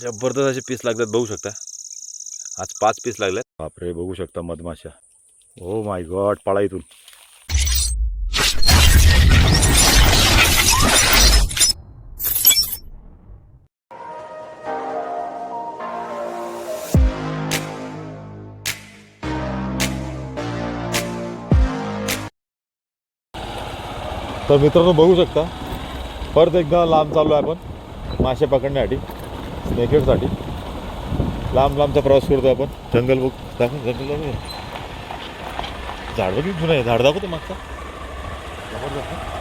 जबरदस्त असे पीस लागतात बघू शकता. आज पाच पीस लागलेत. बापरे बघू शकता मधमाशा. हो माय गॉड पळा इथून. तर मित्रांनो बघू शकता. परत एकदा लांब चाललो आहे आपण मासे पकडण्यासाठी. स्नेकेटसाठी लांब लांबचा प्रवास करतो आपण. जंगल बुक दाखव जंगल दाखव. झाड बघ जुनं आहे. झाड दाखवतो मागचा. जबरदस्त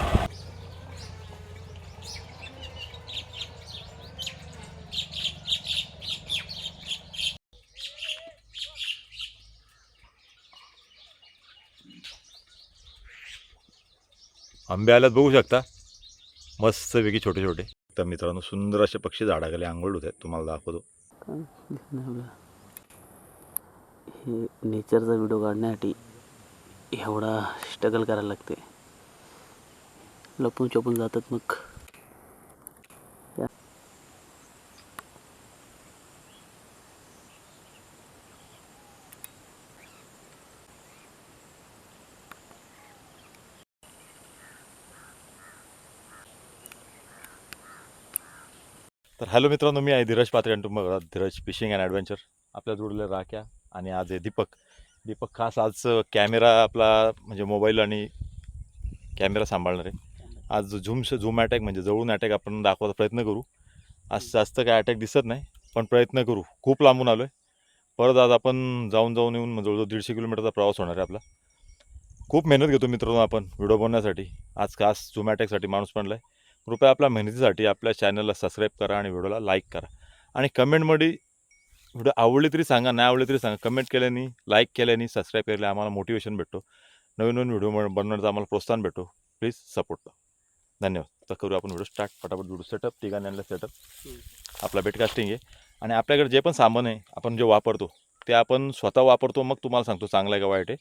आंबे आल्यात बघू शकता. मस्तपैकी छोटे छोटे. तर मित्रांनो सुंदर असे पक्षी झाडाखाली आंघोळ होत. आहेत तुम्हाला दाखवतो. हे नेचरचा व्हिडिओ काढण्यासाठी एवढा स्ट्रगल करायला लागते लपून छपून जातात मग. तर हॅलो मित्रांनो मी आहे धीरज पात्रे आणि तुम्ही बघा धीरज फिशिंग अँड ॲडव्हेंचर. आपल्या जोडले राख्या आणि आज आहे दीपक. दीपक खास आज कॅमेरा आपला म्हणजे मोबाईल आणि कॅमेरा सांभाळणार. आहे आज झूम झूम अटॅक म्हणजे जवळून अटॅक आपण दाखवायचा प्रयत्न करू. आज जास्त काय अटॅक दिसत नाही पण प्रयत्न करू. खूप लांबून आलो आहे परत आज आपण जाऊन जाऊन येऊन जवळजवळ दीडशे किलोमीटरचा प्रवास होणार आहे आपला. खूप मेहनत घेतो मित्रांनो आपण व्हिडिओ बनवण्यासाठी. आज खास झूम अटॅकसाठी माणूस पडला आहे कृपया आपल्या मेहनतीसाठी आपल्या चॅनलला सबस्क्राईब करा आणि व्हिडिओला लाईक करा. आणि कमेंटमध्ये व्हिडिओ आवडली तरी सांगा नाही आवडली तरी सांगा. कमेंट केल्याने लाईक केल्याने सबस्क्राईब केल्याने आम्हाला मोटिवेशन भेटतो. नवीन नवीन व्हिडिओ बनवण्याचा आम्हाला प्रोत्साहन भेटतो. प्लीज सपोर्ट करा. धन्यवाद. तर करू आपण व्हिडिओ स्टार्ट फटाफट व्हिडिओ सेटअप ठिकाणी आणलं सेटअप आपला बेटकास्टिंग आहे. आणि आपल्याकडे जे पण सामान आहे आपण जे वापरतो ते आपण स्वतः वापरतो मग तुम्हाला सांगतो चांगलं आहे का वाईट आहे.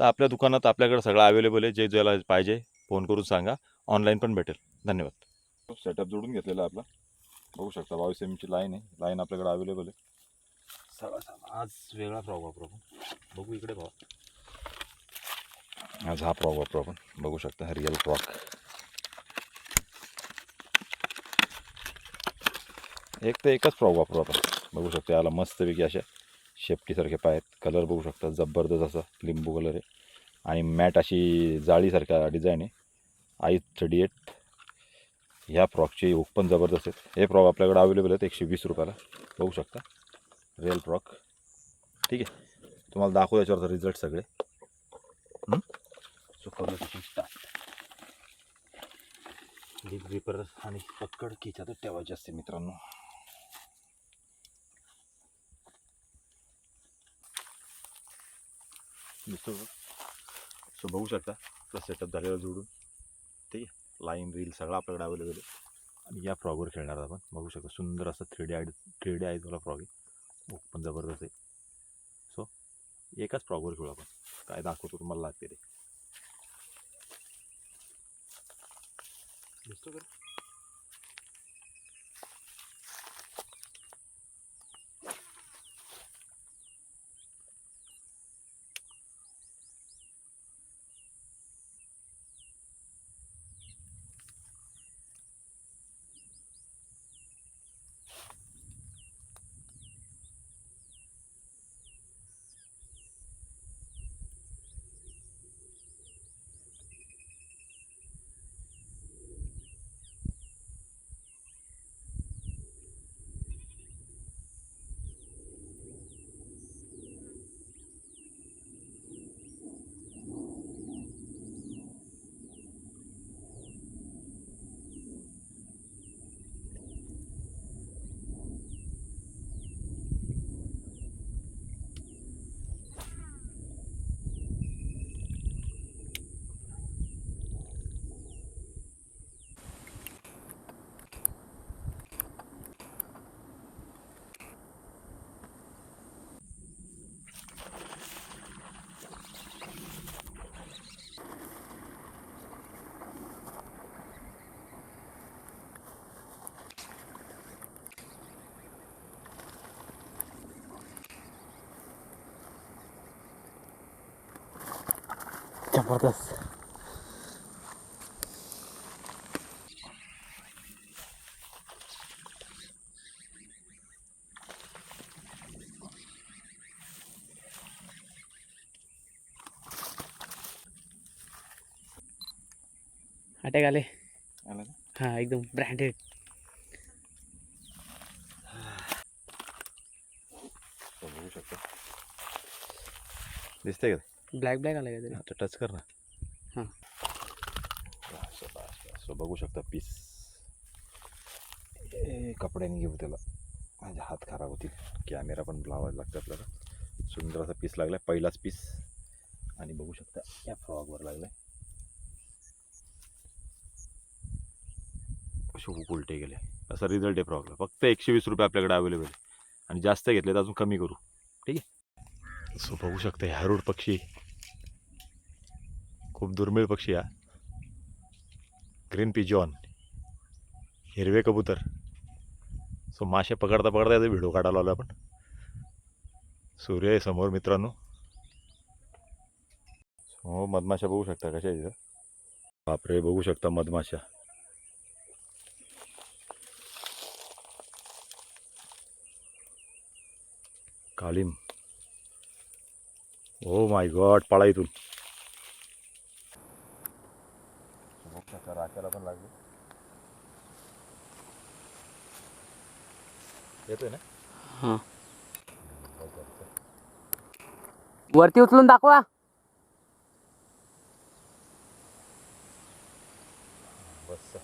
तर आपल्या दुकानात आपल्याकडे सगळं अवेलेबल आहे. जे ज्याला पाहिजे फोन करून सांगा. ऑनलाईन पण भेटेल. धन्यवाद. सेटअप जोडून घेतलेला आहे आपला. बघू शकता बावीस एम ची लाईन आहे. लाईन आपल्याकडे अवेलेबल आहे. सगळा आज वेगळा फ्रॉक वापरू बघू इकडे भाऊ आज हा फ्रॉक वापरू आपण बघू शकता रिअल फ्रॉक एक तर एकच फ्रॉक वापरू आपण बघू शकता याला मस्तपैकी अशा शेपटीसारखे पाय आहेत. कलर बघू शकता जबरदस्त असा लिंबू कलर आहे. आणि मॅट अशी जाळीसारखा डिझाईन आहे. आय थर्टी एट ह्या फ्रॉकचे हुक पण जबरदस्त आहेत. हे फ्रॉक आपल्याकडे अवेलेबल आहेत एकशे वीस रुपयाला. बघू शकता. रिअल फ्रॉक ठीक आहे. तुम्हाला दाखवू याच्यावर रिझल्ट सगळे. सो करू स्टार्ट डीप ग्रिपर आणि पक्कड असते मित्रांनो. दिसतो सो बघू शकता. आपला सेटअप झालेला जोडून. लाईन रील सगळं आपल्याकडे अवेलेबल आहे. आणि या फ्रॉगवर खेळणार आहोत आपण. बघू शकता सुंदर असं three D eye three D आयजवाला frog आहे. बुक पण जबरदस्त आहे. सो एकाच फ्रॉगवर खेळू आपण. काय दाखवतो तुम्हाला लागते ते. दिसतो का? जबरदस्त अटॅक आले आला का? हां एकदम ब्रँडेड तो बघू शकतो दिसतंय का ब्लॅक ब्लॅक आला काहीतरी. आता टच कर ना. हां. असं. So बघू शकता पीस ए कपड्याने घेऊ त्याला. माझे हात खराब होतील. कॅमेरा पण लावायला लागतं आपल्याला सुंदर असा पीस लागलाय पहिलाच पीस आणि बघू शकता या फ्रॉगवर लागलाय. असे खूप उलटे गेले. असा रिझल्ट आहे फ्रॉगला फक्त एकशे वीस रुपये आपल्याकडे अवेलेबल आहे. आणि जास्त घेतले तर अजून कमी करू. ठीक आहे? सो बघू शकता ह्या रूड पक्षी खूप दुर्मिळ पक्षी हा. ग्रीन पिजॉन हिरवे कबूतर. सो मासे पकडता पकडता याचा व्हिडिओ काढायला आलो आपण. सूर्य आहे समोर मित्रांनो. हो मधमाशा बघू शकता कशा आहे इथं. बापरे बघू शकता मधमाशा. कालिम. ओ oh माय गॉड पळा इथून. राख्याला पण लागले. येतोय ना? हां. वरती उचलून दाखवा. बस.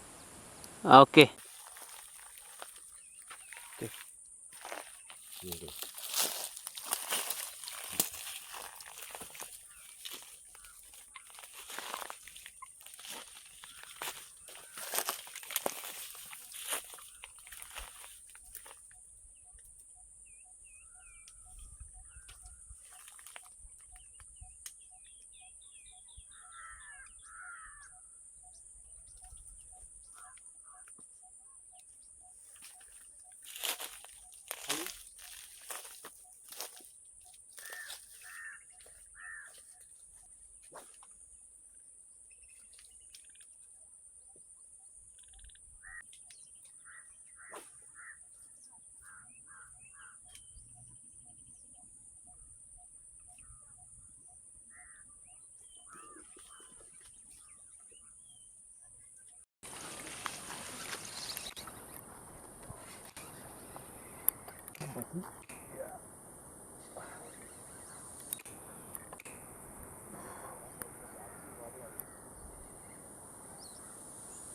ओके.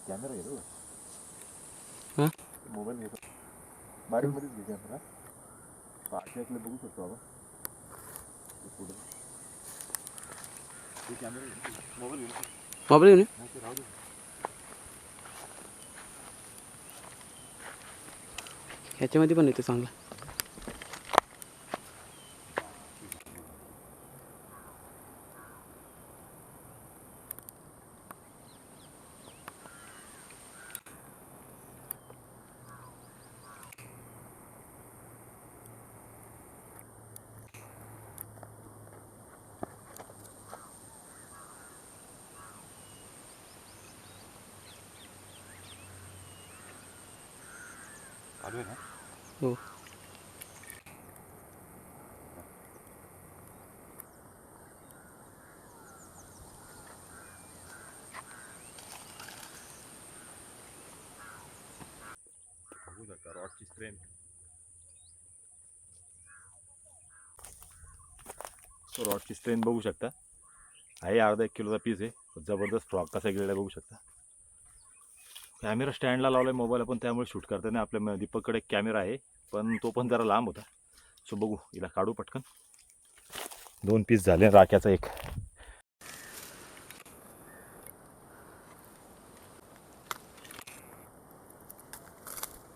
कॅमेरा घेतो हं? मोबाईल घेतो बारीक मध्येच घे कॅमेरा पाठ्यातले बघू शकतो आपण ते पुढे ते कॅमेरा मोबाईल घेतो मोबाईल घेऊन ये. नाही ते राहू दे ह्याच्यामध्ये पण येतो चांगला चालू आहे ना? हो. बघू शकता रॉडची स्ट्रेंथ सो रॉडची स्ट्रेंथ बघू शकता. आहे अर्धा एक किलोचा पीस आहे. जबरदस्त फ्रॉक कसा गेलेला बघू शकता. कॅमेरा स्टँडला लावला आहे मोबाईल आपण त्यामुळे शूट करताना आपल्या दीपककडे एक कॅमेरा आहे पण तो पण जरा लांब होता. सो बघू हिला काढू पटकन. दोन पीस झाले राख्याचा एक.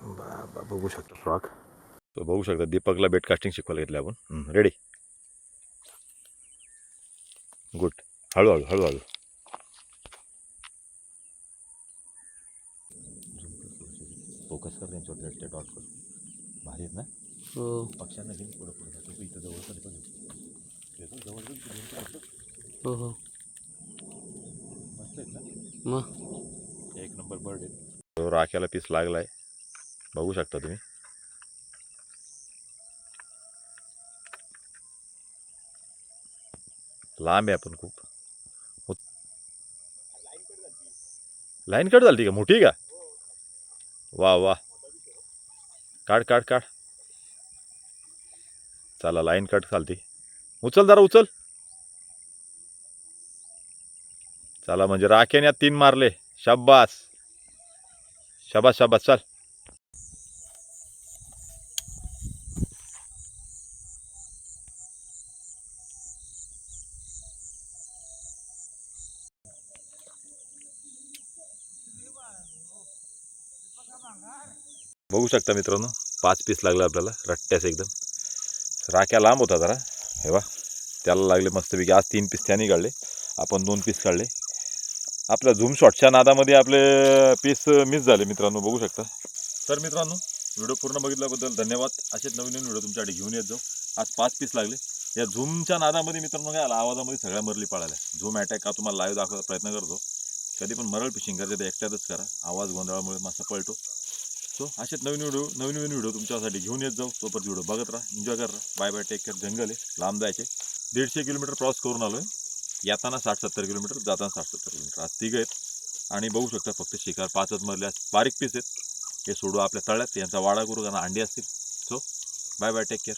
बा बघू शकता फ्रॉक तो बघू शकता दीपकला बेट कास्टिंग शिकवायला घेतलं आपण. रेडी गुड हळूहळू हळूहळू. फोकस कर त्यांच्यावर रेड ते डॉट कर भारी आहेत ना? हो पक्ष्यांना घेऊन पुढं पुढं जातो तू इथं जवळ येतो घेतो जवळ घेऊन तू घेऊन पुढं. हो हो मस्त आहेत ना? मग एक नंबर बर्ड आहे राख्याला पीस लागलाय। बघू शकता तुम्ही। लांब आहे आपण खूप. लाईन कट झाली का? मोठी का? वा वा. काढ काढ काढ. चला लाईन कट चालती उचल जरा उचल. चला म्हणजे राख्याने तीन मारले. शब्बास शबास शाबास. चल. बघू शकता मित्रांनो पाच पीस लागलं आपल्याला रट्ट्यास एकदम. राख्या लांब होता जरा हे वा त्याला लागले मस्तपैकी. आज तीन पीस त्याने काढले आपण दोन पीस काढले. आपल्या झूम शॉटच्या नादामध्ये आपले पीस मिस झाले मित्रांनो बघू शकता. तर मित्रांनो व्हिडिओ पूर्ण बघितल्याबद्दल धन्यवाद. असेच नवीन नवीन व्हिडिओ तुमच्याकडे घेऊन येत जाऊ. आज पाच पीस लागले. या झूमच्या नादामध्ये मित्रांनो काय आला? आवाजामध्ये सगळ्या मरली पळाल्या. झूम अटॅक का तुम्हाला लाईव्ह दाखवायचा प्रयत्न करतो. कधी पण मरळ फिशिंग करायचं एकट्यातच करा. आवाज गोंधळामुळे मस्त पळतो. सो असेच नवीन व्हिडिओ नवीन नवीन व्हिडिओ तुमच्यासाठी घेऊन येत जाऊ. तोपर्यंत व्हिडिओ बघत राहा. एन्जॉय करा बाय बाय टेक केअर जंगल आहे. लांब जायचे. दीडशे किलोमीटर क्रॉस करून आलो आहे येताना साठ सत्तर किलोमीटर जाताना साठ सत्तर किलोमीटर. आज तिघ आहेत. आणि बघू शकता फक्त शिकार पाचच मरले बारीक पीस आहेत. हे सोडू आपल्या तळ्यात. यांचा वाडा करू कारण अंडी असतील. So bye bye take care